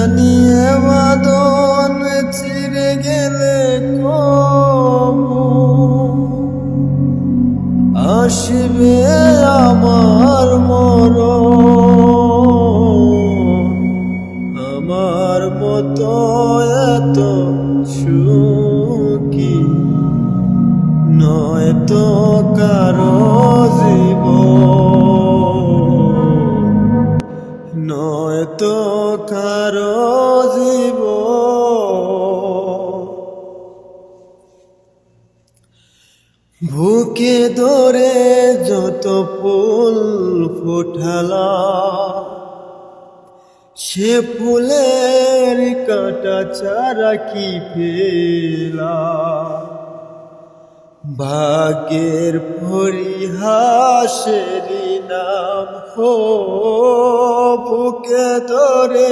জানিয়ে বাদন চিরে গেলে আসবে আমার মর আমার মতো এত সুখী নয় তো কারও জীব বুকে ধরে যত ফুল ফোটালা, সে ফুলের কাটা চারা কি ফেলা? ভাগ্যের পরিহাসেরই নাম হো, বুকে ধরে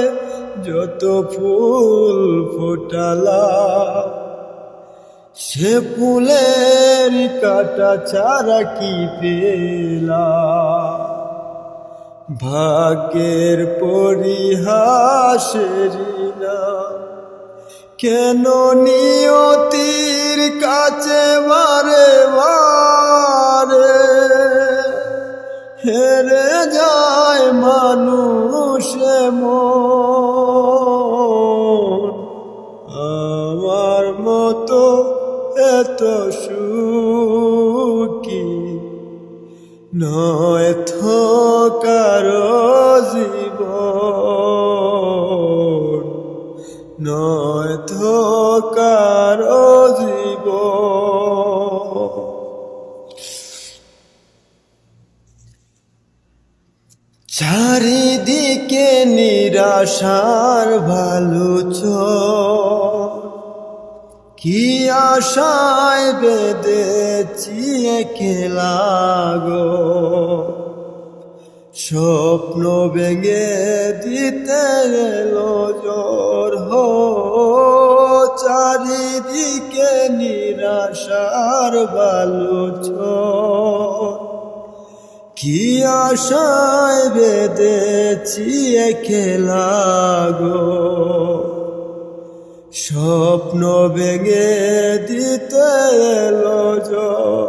যত ফুল ফোটালা, সে ফুলের কাটা চারা কি পেলা? ভাগ্যের পরিহাসের কেন নিয়তির কাছে বারে বারে হেরে যায় মানুষ মন? আমার মতো এত নয় কারও জীবন। নয় কারও জীবন। চারিদিকে নিরাশার ভালো চোখ কি আশায় খেলা গো স্বপ্ন ভেঙে দিতে এলো জোর হো, চারিদিকে নিরাশার ভালো কি আশায় বেঁধেছি খেলা গো স্বপ্ন ভেঙে দিতে এলো জোর।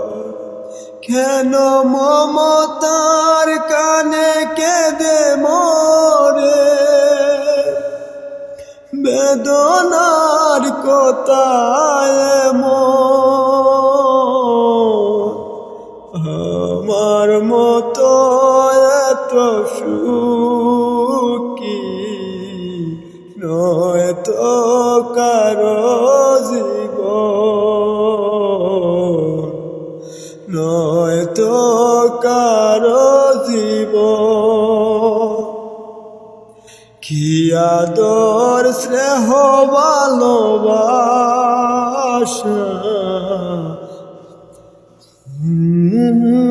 কেন মমতার কানে কেঁদে মরে বেদনার কোথায় আমার মতো এত সুখী তো কারও নয় তো কারও জীব খিয়াদর স্নেহ ভালোবাসা? Mm-hmm.